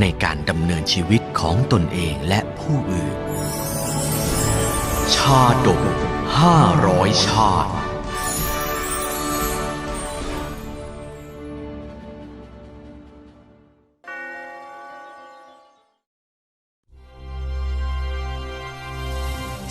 ในการดำเนินชีวิตของตนเองและผู้อื่น ชาดกห้าร้อยชาติ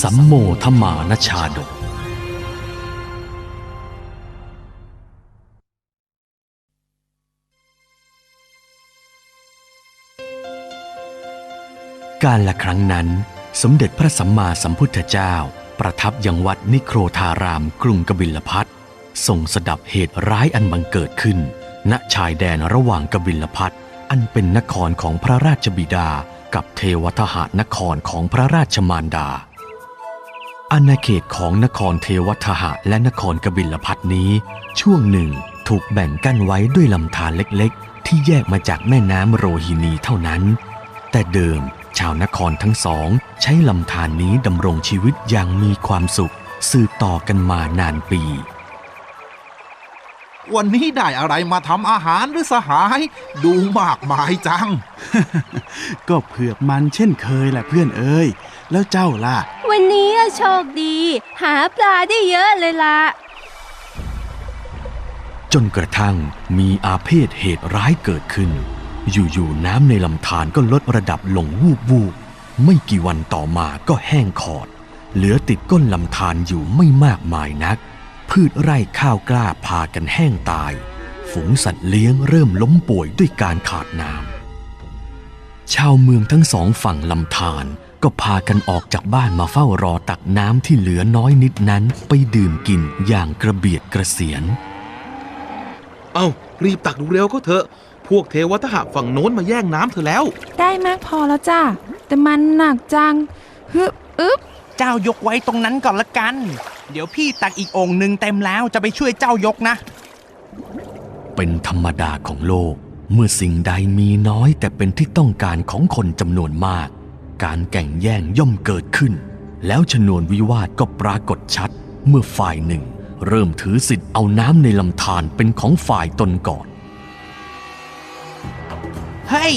สัมโมทมานชาดก การละครั้งนั้น สมเด็จพระสัมมาสัมพุทธเจ้า ประทับยังวัดนิโครธารามกรุงกบิลพัททรงสดับเหตุร้ายอันบังเกิดขึ้น ณชายแดนระหว่างกบิลพัทอันเป็นนครของพระราชบิดา กับเทวทหานครของพระราชมารดาอาณาเขตของนครเทวทหะและนครกบิลพัทนี้ ช่วงหนึ่งถูกแบ่งกั้นไว้ด้วยลำธารเล็กๆ ที่แยกมาจากแม่น้ำโรฮินีเท่านั้น แต่เดิม ชาวนครทั้งสอง ใช้ลำธารนี้ดำรงชีวิตอย่างมีความสุข สืบต่อกันมานานปี วันนี้ได้อะไรมาทำอาหารหรือสหาย ดูมากมายจัง ก็เผือกมันเช่นเคยแหละเพื่อนเอ้ย แล้วเจ้าล่ะ วันนี้อะโชคดี หาปลาได้เยอะเลยล่ะจนกระทั่งมีอาเพศเหตุร้ายเกิดขึ้น อยู่ๆน้ำในลำธารก็ลดระดับลงวูบวูบไม่กี่วันต่อมาก็แห้งขอด เหลือติดก้นลำธารอยู่ไม่มากมายนัก พืชไร่ข้าวกล้าพากันแห้งตาย ฝูงสัตว์เลี้ยงเริ่มล้มป่วยด้วยการขาดน้ำชาวเมืองทั้งสองฝั่งลำธารก็พากันออกจากบ้านมาเฝ้ารอตักน้ำที่เหลือน้อยนิดนั้นไปดื่มกินอย่างกระเบียดกระเสียน เอ้ารีบตักดูเร็วก็เถอะ พวกเทวทหะฝั่งโน้นมาแย่งน้ำเธอแล้ว ได้มากพอแล้วจ้าแต่มันหนักจังฮึบอึบเจ้ายกไว้ตรงนั้นก่อนละกัน เดี๋ยวพี่ตักอีกองค์หนึ่งเต็มแล้วจะไปช่วยเจ้ายกนะ เป็นธรรมดาของโลก เมื่อสิ่งใดมีน้อยแต่เป็นที่ต้องการของคนจำนวนมาก การแก่งแย่งย่อมเกิดขึ้น แล้วชนวนวิวาทก็ปรากฏชัด เมื่อฝ่ายหนึ่ง เริ่มถือสิทธิ์เอาน้ำในลำธารเป็นของฝ่ายตนก่อน เฮ้ย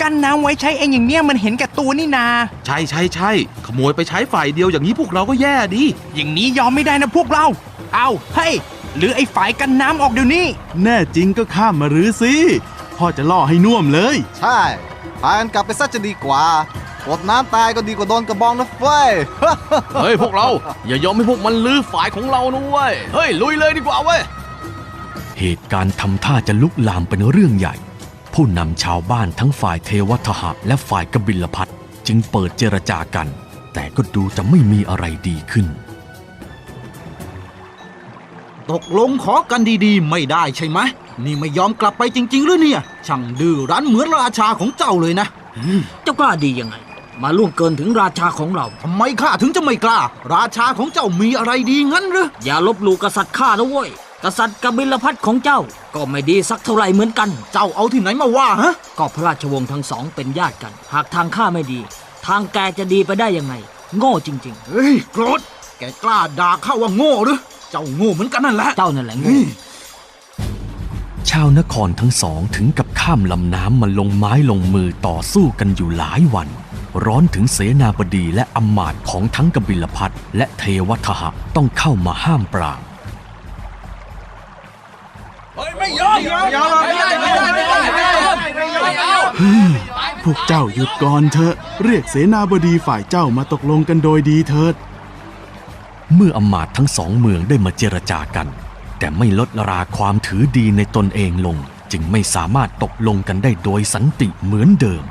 กันน้ำไว้ใช้เองอย่างเนี้ยมันเห็นแก่ตัวนี่นา ใช่ใช่ใช่ขโมยไปใช้ฝ่ายเดียวอย่างนี้พวกเราก็แย่ดิอย่างนี้ยอมไม่ได้นะพวกเรา เอาเฮ้ยหรือไอ้ฝ่ายกันน้ำออกเดี๋ยวนี้ แน่จริงก็ข้ามมารื้อสิพ่อจะล่อให้น่วมเลย ใช่พากันกลับไปซะจะดีกว่ากดน้ำตายก็ดีกว่าโดนกระบองนะเฟ้ย เฮ้ยพวกเรา อย่ายอมให้พวกมันลื้อฝ่ายของเรานะเว้ย เฮ้ย ลุยเลยดีกว่าเว้ย เหตุการณ์ทำท่าจะลุกลามเป็นเรื่องใหญ่ ผู้นำชาวบ้านทั้งฝ่ายเทวทหะและฝ่ายกบิลพัทจึงเปิดเจรจากัน แต่ก็ดูจะไม่มีอะไรดีขึ้น ตกลงขอกันดีๆ ไม่ได้ใช่ไหมนี่ไม่ยอมกลับไปจริง ๆ หรือเนี่ย ช่างดื้อรั้นเหมือนราชาของเจ้าเลยนะเจ้ากล้าดียังไง มาล่วงเกินถึงราชาของเราทำไมข้าถึงจะไม่กล้า ราชาของเจ้ามีอะไรดีงั้นหรืออย่าลบหลู่กษัตริย์ข้านะเว้ย กษัตริย์กบิลพัทของเจ้าก็ไม่ดีสักเท่าไหร่เหมือนกัน เจ้าเอาที่ไหนมาว่าฮะ ก็พระราชวงศ์ทั้งสองเป็นญาติกัน หากทางข้าไม่ดี ทางแกจะดีไปได้ยังไง โง่จริง เฮ้ยโกรธแกกล้าด่าข้าว่าโง่หรือ เจ้าโง่เหมือนกันนั่นแหละ ๆ เจ้านั่นแหละโง่ ชาวนครทั้งสองถึงกับข้ามลำน้ำมาลงไม้ลงมือต่อสู้กันอยู่หลายวัน ร้อนถึงเสนาบดีและอำมาตย์ของทั้งกบิลพัทและเทวทหะต้องเข้ามาห้ามปราม พวกเจ้าหยุดก่อนเถอะ เรียกเสนาบดีฝ่ายเจ้ามาตกลงกันโดยดีเถิด เมื่ออำมาตย์ทั้งสองเมืองได้มาเจรจากัน แต่ไม่ลดราความถือดีในตนเองลง จึงไม่สามารถตกลงกันได้โดยสันติเหมือนเดิม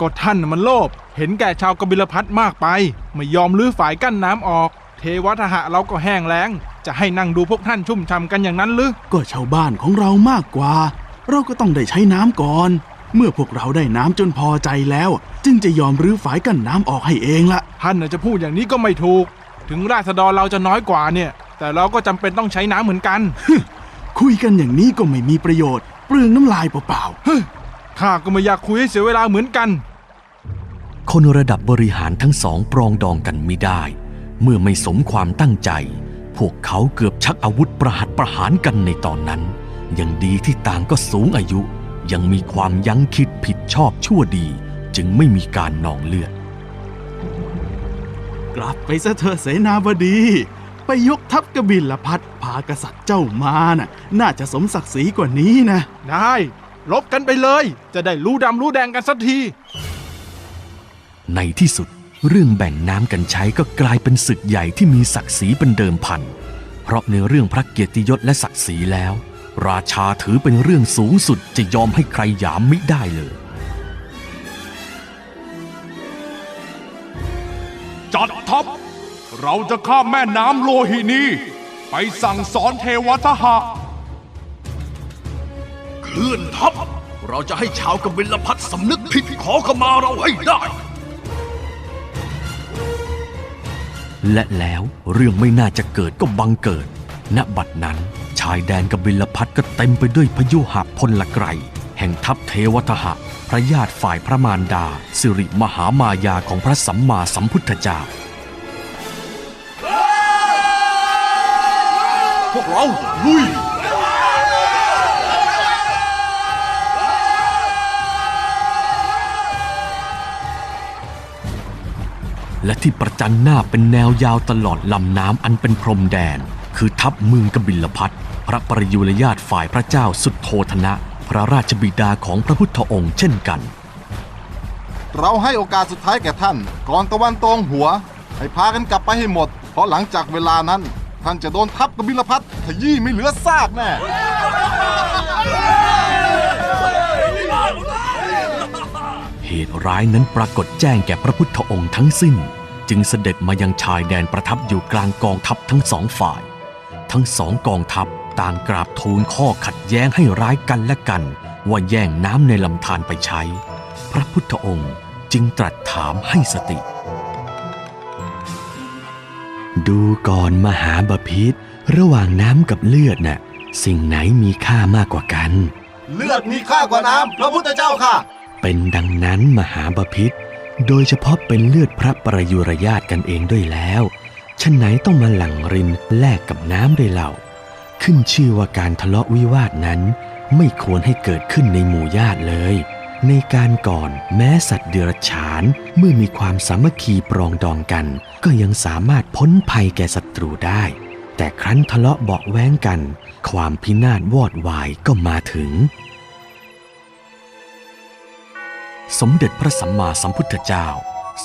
ก็ท่านน่ะมันโลภเห็นแก่ชาวกบิลพัทมากไป ไม่ยอมลื้อฝายกั้นน้ำออก เทวทหะเราก็แห้งแล้ง จะให้นั่งดูพวกท่านชุ่มช่ำกันอย่างนั้นหรือ ก็ชาวบ้านของเรามากกว่า เราก็ต้องได้ใช้น้ำก่อน เมื่อพวกเราได้น้ำจนพอใจแล้ว จึงจะยอมรื้อฝายกั้นน้ำออกให้เองละท่านน่ะจะพูดอย่างนี้ก็ไม่ถูก ถึงราษฎรเราจะน้อยกว่าเนี่ย แต่เราก็จำเป็นต้องใช้น้ำเหมือนกัน คุยกันอย่างนี้ก็ไม่มีประโยชน์ เปลืองน้ำลายเปล่าข้าก็ไม่อยากคุยให้เสียเวลาเหมือนกัน คนระดับบริหารทั้งสองปรองดองกันไม่ได้ เมื่อไม่สมความตั้งใจ พวกเขาเกือบชักอาวุธประหัตประหารกันในตอนนั้น ยังดีที่ต่างก็สูงอายุ ยังมีความยั้งคิดผิดชอบชั่วดี จึงไม่มีการนองเลือดๆกลับไปซะเถอะเสนาบดี ไปยกทัพกบิลพัทพากษัตริย์เจ้ามาน่ะ น่าจะสมศักดิ์ศรีกว่านี้นะ ได้ลบกันไปเลย จะได้รู้ดำรู้แดงกันสักที ในที่สุด เรื่องแบ่งน้ำกันใช้ก็กลายเป็นศึกใหญ่ที่มีศักดิ์ศรีเป็นเดิมพัน เพราะในเรื่องพระเกียรติยศและศักดิ์ศรีแล้ว ราชาถือเป็นเรื่องสูงสุดจะยอมให้ใครหยามมิได้เลย จัดทัพเราจะข้ามแม่น้ำโลหินี ไปสั่งสอนเทวทหะ เคลื่อนทัพเราจะให้ชาวกบิลพัทสำนึกผิดขอขมาเราให้ได้ และแล้วเรื่องไม่น่าจะเกิดก็บังเกิด ณ บัดนั้น ชายแดนกบิลพัทก็เต็มไปด้วยพยุหะพลไกรแห่งทัพเทวทหะ พระญาติฝ่ายพระมารดา สิริมหามายาของพระสัมมาสัมพุทธเจ้า พวกเราลุย และที่ประจันหน้าเป็นแนวยาวตลอดลำน้ำอันเป็นพรมแดน คือทัพเมืองกบิลพัทพระประยุรญาติฝ่ายพระเจ้าสุดโทธนะ พระราชบิดาของพระพุทธองค์เช่นกัน เราให้โอกาสสุดท้ายแก่ท่าน ก่อนตะวันตรงหัว ให้พากันกลับไปให้หมด เพราะหลังจากเวลานั้น ท่านจะโดนทับกบิลพัทขยี้ไม่เหลือซากแน่ เหตุร้ายนั้นปรากฏแจ้งแก่พระพุทธองค์ทั้งสิ้น จึงเสด็จมายังชายแดนประทับอยู่กลางกองทัพทั้งสองฝ่าย ทั้งสองกองทัพต่างกราบทูลข้อขัดแย้งให้ร้ายกันและกัน ว่าแย่งน้ำในลำธารไปใช้ พระพุทธองค์จึงตรัสถามให้สติ ดูก่อนมหาบพิษระหว่างน้ำกับเลือดน่ะสิ่งไหนมีค่ามากกว่ากัน เลือดมีค่ากว่าน้ำพระพุทธเจ้าค่ะ เป็นดัง นั้นมหาบพิษโดยเฉพาะเป็นเลือดพระประยุรญาติกันเองด้วยแล้วฉะไหนต้องมาหลั่งรินแลกกับน้ำด้วยเล่า ขึ้นชื่อว่าการทะเลาะวิวาทนั้น ไม่ควรให้เกิดขึ้นในหมู่ญาติเลย ในการก่อนแม้สัตว์เดรัจฉานเมื่อมีความสามัคคีปรองดองกัน ก็ยังสามารถพ้นภัยแก่ศัตรูได้ แต่ครั้นทะเลาะเบาะแว้งกัน ความพินาศวอดวายก็มาถึง สมเด็จพระสัมมาสัมพุทธเจ้า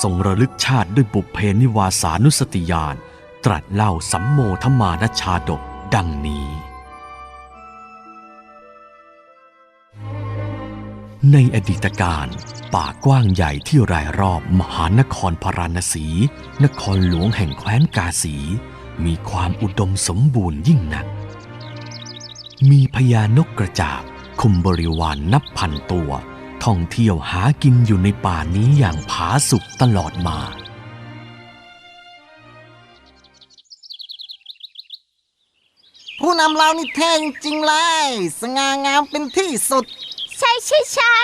ทรงระลึกชาติด้วยบุพเพนิวาสานุสติญาณตรัสเล่าสัมโมทมานชาดกดังนี้ ในอดีตการป่ากว้างใหญ่ที่รายรอบมหานครพาราณสี นครหลวงแห่งแคว้นกาสี มีความอุดมสมบูรณ์ยิ่งนัก มีพญานกกระจาบคุมบริวารนนับพันตัว ท่องเที่ยวหากินอยู่ในป่านี้อย่างผาสุกตลอดมา ผู้นำเรานี่เท่จริงๆเลยสง่างามเป็นที่สุด ใช่ใช่ใช่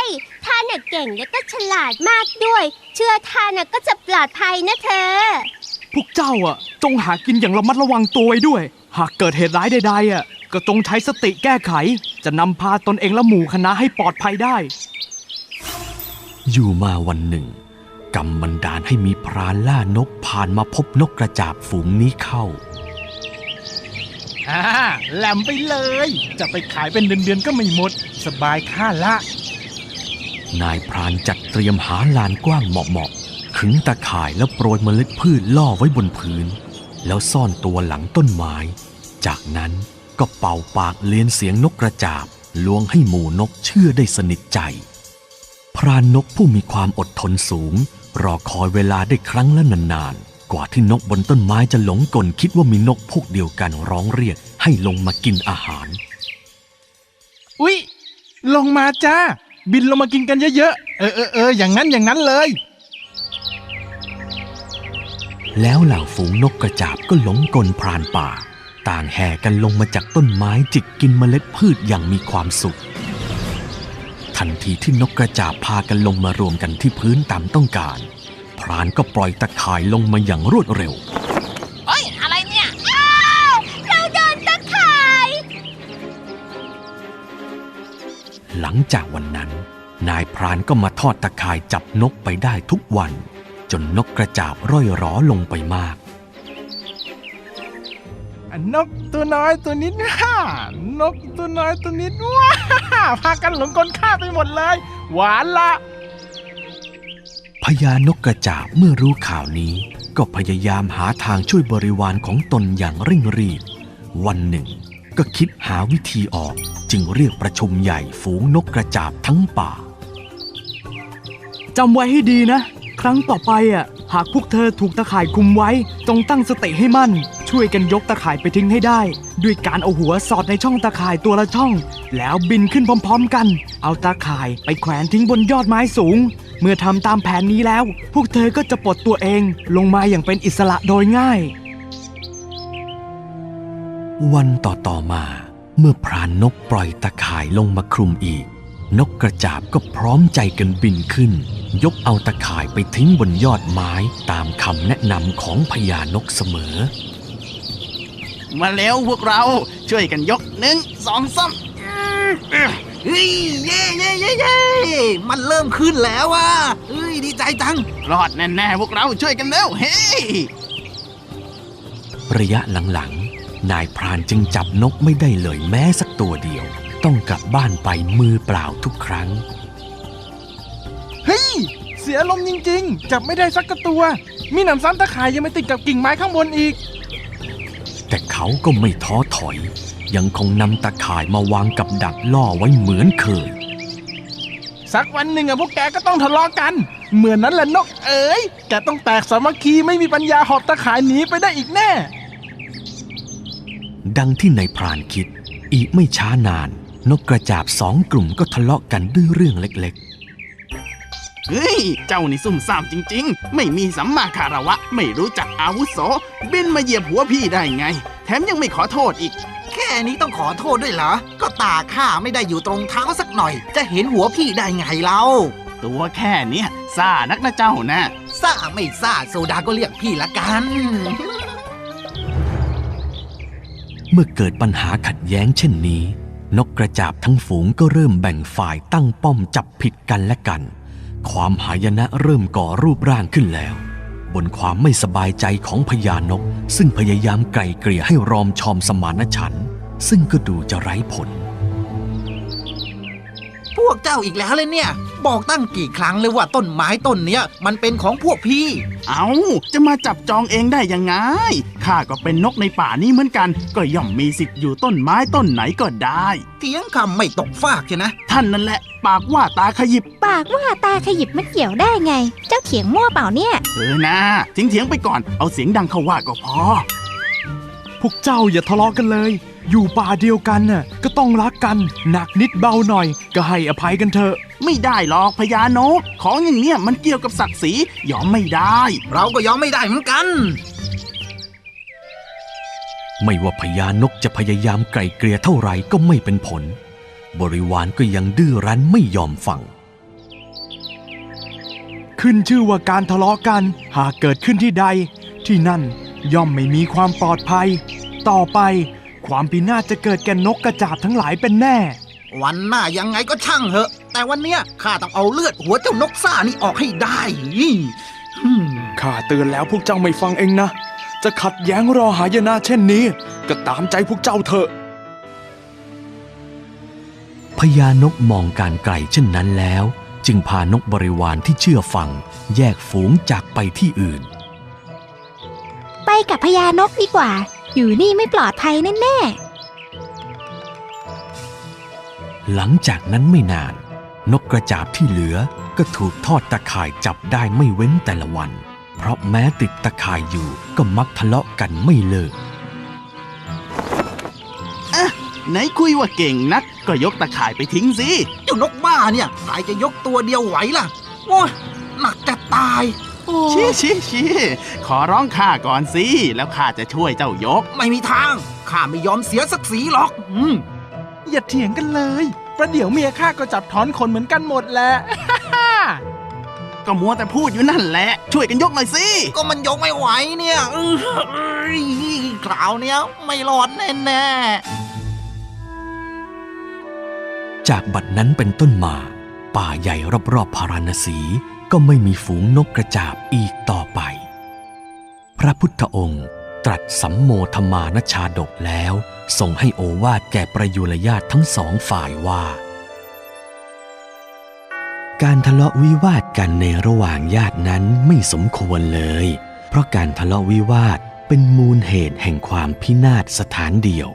ท่านน่ะเก่งและก็ฉลาดมากด้วย เชื่อท่านน่ะก็จะปลอดภัยนะเธอ พวกเจ้าอะ จงหากินอย่างระมัดระวังตัวไว้ด้วย หากเกิดเหตุร้ายใดๆอะก็จงใช้สติแก้ไข จะนำพาตนเองและหมู่คณะให้ปลอดภัยได้ อยู่มาวันหนึ่ง กรรมบันดาลให้มีพรานล่านกผ่านมาพบนกกระจาบฝูงนี้เข้าอ่าแหลมไปเลย จะไปขายเป็นเดือนๆก็ไม่หมด สบายค่าละ นายพรานจัดเตรียมหาลานกว้างเหมาะๆขึงตะข่ายแล้วโปรยเมล็ดพืชล่อไว้บนพื้น แล้วซ่อนตัวหลังต้นไม้ จากนั้นก็เป่าปากเลียนเสียงนกกระจาบลวงให้หมู่นกเชื่อได้สนิทใจ พรานนกผู้มีความอดทนสูง รอคอยเวลาได้ครั้งละนานๆ กว่าที่นกบนต้นไม้จะหลงกลคิดว่ามีนกพวกเดียวกันร้องเรียกให้ลงมากินอาหาร อุ๊ย ลงมาจ้า บินลงมากินกันเยอะๆ เออเออเอออย่างนั้นอย่างนั้นเลย แล้วเหล่าฝูงนกกระจาบก็หลงกลพรานป่า ต่างแห่กันลงมาจากต้นไม้จิกกินเมล็ดพืชอย่างมีความสุข ทันทีที่นกกระจาบพากันลงมารวมกันที่พื้นตามต้องการ พรานก็ปล่อยตะข่ายลงมาอย่างรวดเร็วเฮ้ยอะไรเนี่ยอ้าวเราโดนตะข่าย หลังจากวันนั้น นายพรานก็มาทอดตะข่ายจับนกไปได้ทุกวัน จนนกกระจาบร่อยหรอลงไปมาก นกตัวน้อยตัวนิดฮ่านกตัวน้อยตัวนิดว้าพากันหลงกลข้าไปหมดเลย หวานละพญานกกระจาบเมื่อรู้ข่าวนี้ ก็พยายามหาทางช่วยบริวารของตนอย่างเร่งรีบ วันหนึ่ง ก็คิดหาวิธีออกจึงเรียกประชุมใหญ่ฝูงนกกระจาบทั้งป่าจำไว้ให้ดีนะ ครั้งต่อไปอะหากพวกเธอถูกตะข่ายคุมไว้จงตั้งสติให้มั่น ช่วยกันยกตะข่ายไปทิ้งให้ได้ ด้วยการเอาหัวสอดในช่องตะข่ายตัวละช่อง แล้วบินขึ้นพร้อม ๆ กัน เอาตะข่ายไปแขวนทิ้งบนยอดไม้สูง เมื่อทำตามแผนนี้แล้ว พวกเธอก็จะปลดตัวเองลงมาอย่างเป็นอิสระโดยง่าย วันต่อต่อมาเมื่อพรานนกปล่อยตะข่ายลงมาคลุมอีก นกกระจาบก็พร้อมใจกันบินขึ้น ยกเอาตะข่ายไปทิ้งบนยอดไม้ตามคำแนะนำของพญานกเสมอ มาแล้วพวกเราช่วยกันยกหนึ่งสองสามเฮ้ยเย่เย่เย่เย่มันเริ่มขึ้นแล้วอะเฮ้ยดีใจจังรอดแน่ๆพวกเราช่วยกันเร็วเฮ้ยระยะหลังๆ นายพรานจึงจับนกไม่ได้เลยแม้สักตัวเดียว ต้องกลับบ้านไปมือเปล่าทุกครั้ง เฮ้ย เสียลมณ์จริงๆ จับไม่ได้สักกระตัว มีหนำซ้ำตะข่ายยังไม่ติดกับกิ่งไม้ข้างบนอีก แต่เขาก็ไม่ท้อถอย ยังคงนำตะข่ายมาวางกับดักล่อไว้เหมือนเคย สักวันหนึ่งอะพวกแกก็ต้องทะเลาะกัน เหมือนนั้นแหละนกเอ๋ยแกต้องแตกสามัคคีไม่มีปัญญาหอบตะข่ายหนีไปได้อีกแน่ ดังที่นายพรานคิด อีกไม่ช้านาน นกกระจาบสองกลุ่มก็ทะเลาะกันด้วยเรื่องเล็ก เฮ้ย เจ้านี่ซุ่มซ่ามจริง ๆ ไม่มีสัมมาคารวะ ไม่รู้จักอาวุโส บินมาเหยียบหัวพี่ได้ไง แถมยังไม่ขอโทษอีก แค่นี้ต้องขอโทษด้วยเหรอ ก็ตาข้าไม่ได้อยู่ตรงเท้าสักหน่อย จะเห็นหัวพี่ได้ไงเราตัวแค่เนี้ยซ่านักนะเจ้านะซ่าไม่ซ่าโซดาก็เรียกพี่ละกันๆเมื่อเกิดปัญหาขัดแย้งเช่นนี้ นกกระจาบทั้งฝูงก็เริ่มแบ่งฝ่ายตั้งป้อมจับผิดกันและกัน ความหายนะเริ่มก่อรูปร่างขึ้นแล้ว บนความไม่สบายใจของพญานก ซึ่งพยายามไกล่เกลี่ยให้รอมชอมสมานฉันท์ซึ่งก็ดูจะไร้ผล พวกเจ้าอีกแล้วเลยเนี่ย บอกตั้งกี่ครั้งเลยว่าต้นไม้ต้นเนี้ย มันเป็นของพวกพี่ เอาจะมาจับจองเองได้ยังไง ข้าก็เป็นนกในป่านี้เหมือนกัน ก็ย่อมมีสิทธิ์อยู่ต้นไม้ต้นไหนก็ได้ เถียงคำไม่ตกฟากใช่นะ ท่านนั่นแหละ ปากว่าตาขยิบ ปากว่าตาขยิบมันเกี่ยวได้ไง เจ้าเถียงมั่วเปล่าเนี่ย เออนะทิ้งเถียงๆไปก่อน เอาเสียงดังเข้าว่าก็พอ พวกเจ้าอย่าทะเลาะกันเลย อยู่ป่าเดียวกันน่ะก็ต้องรักกัน หนักนิดเบาหน่อย ก็ให้อภัยกันเถอะ ไม่ได้หรอกพญานกของอย่างเนี้ยมันเกี่ยวกับศักดิ์ศรียอมไม่ได้ เราก็ยอมไม่ได้เหมือนกัน ไม่ว่าพญานกจะพยายามไกล่เกลี่ยเท่าไหร่ก็ไม่เป็นผล บริวารก็ยังดื้อรั้นไม่ยอมฟังขึ้นชื่อว่าการทะเลาะกัน หากเกิดขึ้นที่ใด ที่นั่นย่อมไม่มีความปลอดภัย ต่อไป ความพินาศจะเกิดแก่นกกระจาบทั้งหลายเป็นแน่ วันหน้ายังไงก็ช่างเหอะ แต่วันเนี้ยข้าต้องเอาเลือดหัวเจ้านกซ่านี่ออกให้ได้อืมข้าเตือนแล้วพวกเจ้าไม่ฟังเองนะ จะขัดแย้งรอหายนะเช่นนี้ ก็ตามใจพวกเจ้าเถอะพญานกมองการไกลเช่นนั้นแล้ว จึงพานกบริวารที่เชื่อฟัง แยกฝูงจากไปที่อื่น ไปกับพญานกดีกว่า อยู่นี่ไม่ปลอดภัยแน่หลังจากนั้นไม่นาน นกกระจาบที่เหลือก็ถูกทอดตะข่ายจับได้ไม่เว้นแต่ละวัน เพราะแม้ติดตะข่ายอยู่ก็มักทะเลาะกันไม่เลิกไหนคุยว่าเก่งนัก ก็ยกตะข่ายไปทิ้งสิเจ้านกบ้าเนี่ยใครจะยกตัวเดียวไหวล่ะโอ้ยหนักจะตาย ชี้ชี้ชี้ขอร้องข้าก่อนสิ แล้วข้าจะช่วยเจ้ายก ไม่มีทาง ข้าไม่ยอมเสียสักสีหรอก อืมอย่าเถียงกันเลย ประเดี๋ยวเมียข้าก็จับถอนขนเหมือนกันหมดแหละ ก็มัวแต่พูดอยู่นั่นแหละ ช่วยกันยกหน่อยสิ ก็มันยกไม่ไหวเนี่ยอื้อเอ้ยคราวเนี้ยไม่รอดแน่จากบัดนั้นเป็นต้นมา ป่าใหญ่รอบๆพาราณสี ก็ไม่มีฝูงนกกระจาบอีกต่อไป พระพุทธองค์ตรัสสัมโมธรรมานชาดกแล้วทรงให้โอวาทแก่ประยุรญาติทั้งสองฝ่ายว่า การทะเลาะวิวาทกันในระหว่างญาตินั้นไม่สมควรเลย เพราะการทะเลาะวิวาทเป็นมูลเหตุแห่งความพินาศสถานเดียว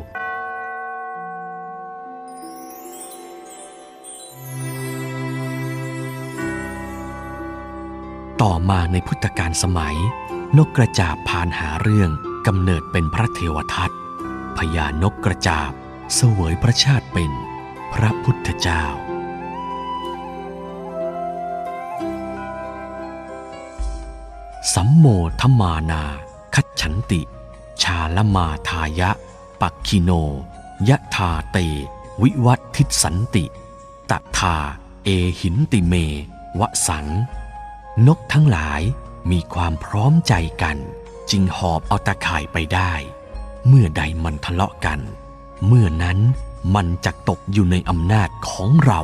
ต่อมาในพุทธกาลสมัย นกกระจาบพานหาเรื่องกำเนิดเป็นพระเทวทัตพญานกกระจาบเสวยพระชาติเป็นพระพุทธเจ้า สัมโมทมานา คัจฉันติ ชาลมาทายะ ปักคิโน ยะทาเต วิวัตทิสันติตทาเอหินติเมวสัง นกทั้งหลายมีความพร้อมใจกัน จึงหอบเอาตะข่ายไปได้ เมื่อใดมันทะเลาะกัน เมื่อนั้นมันจะตกอยู่ในอำนาจของเรา